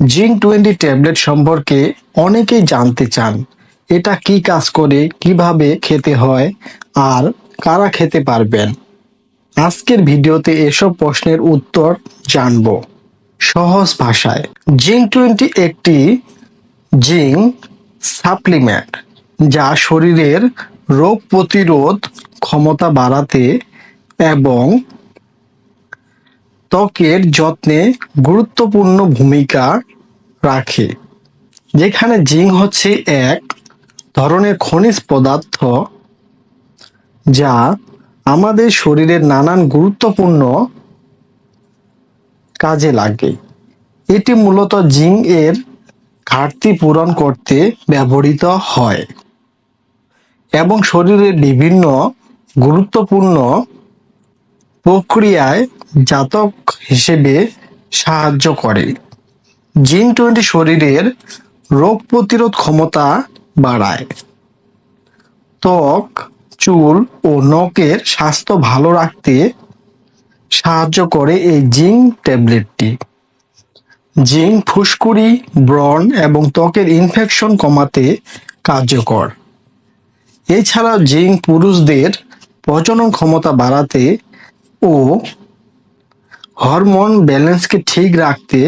Zinc twenty tablet সম্পর্কে অনেকেই জানতে চান, এটা কি কাজ করে, কীভাবে খেতে হয় আর কারা খেতে পারবেন। আজকের ভিডিওতে এসব প্রশ্নের উত্তর জানব। সহজ ভাষায়, জিঙ্ক টোয়েন্টি একটি জিঙ্ক সাপ্লিমেন্ট যা শরীরের রোগ প্রতিরোধ ক্ষমতা বাড়াতে এবং ত্বকের যত্নে গুরুত্বপূর্ণ ভূমিকা রাখে, যেখানে জিঙ্ক হচ্ছে এক ধরনের খনিজ পদার্থ যা আমাদের শরীরের নানান গুরুত্বপূর্ণ কাজে লাগে। এটি মূলত জিঙ্ক এর ঘাটতি পূরণ করতে ব্যবহৃত হয় এবং শরীরের বিভিন্ন গুরুত্বপূর্ণ প্রক্রিয়ায় জাতক হিসেবে সাহায্য করে। জিন টোয়েন্টি শরীরের রোগ প্রতিরোধ ক্ষমতা বাড়ায়। ত্বক, চুল ও নখের স্বাস্থ্য ভালো রাখতে সাহায্য করে এই জিঙ্ক ট্যাবলেটটি। জিঙ্ক ফুসকুড়ি, ব্রণ এবং ত্বকের ইনফেকশন কমাতে কার্যকর। এছাড়া জিঙ্ক পুরুষদের প্রজনন ক্ষমতা বাড়াতে ও হরমোন ব্যালেন্সকে ঠিক রাখতে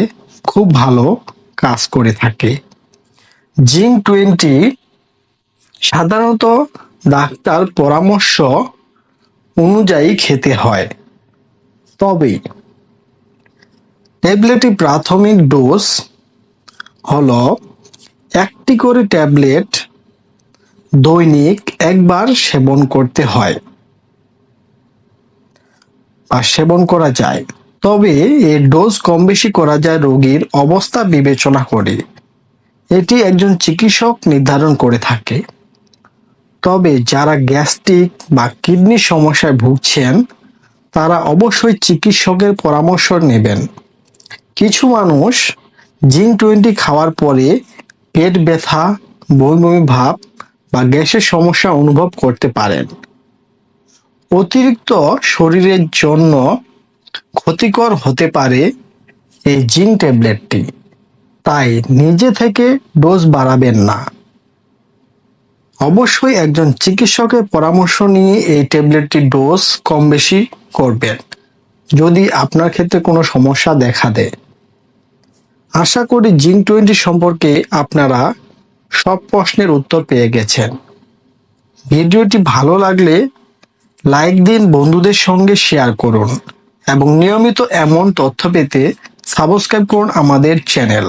খুব ভালো কাজ করে থাকে। জিঙ্ক টোয়েন্টি সাধারণত ডাক্তার পরামর্শ অনুযায়ী খেতে হয়। তবে ট্যাবলেটটি প্রাথমিক ডোজ হল একটি করে ট্যাবলেট দৈনিক একবার সেবন করতে হয়। বা সেবন করা যায়। তবে এর ডোজ কম বেশি করা যায় রোগীর অবস্থা বিবেচনা করে। এটি একজন চিকিৎসক নির্ধারণ করে থাকে। তবে যারা গ্যাস্ট্রিক বা কিডনির সমস্যায় ভুগছেন, তারা অবশ্যই চিকিৎসকের পরামর্শ নেবেন। কিছু মানুষ জিঙ্ক টোয়েন্টি খাওয়ার পরে পেট ব্যথা বমি বমি ভাব বা গ্যাসের সমস্যা অনুভব করতে পারেন। অতিরিক্ত শরীরের জন্য ক্ষতিকর হতে পারে এই জিঙ্ক ট্যাবলেটটি। তাই নিজে থেকে ডোজ বাড়াবেন না। অবশ্যই একজন চিকিৎসকের পরামর্শ নিয়ে এই ট্যাবলেটটির ডোজ কম বেশি করবেন, যদি আপনার ক্ষেত্রে কোনো সমস্যা দেখা দেয়। আশা করি জিঙ্ক টোয়েন্টি সম্পর্কে আপনারা সব প্রশ্নের উত্তর পেয়ে গেছেন। ভিডিওটি ভালো লাগলে লাইক দিন, বন্ধুদের সঙ্গে শেয়ার করুন। এবং নিয়মিত এমন তথ্য পেতে সাবস্ক্রাইব করুন আমাদের চ্যানেল।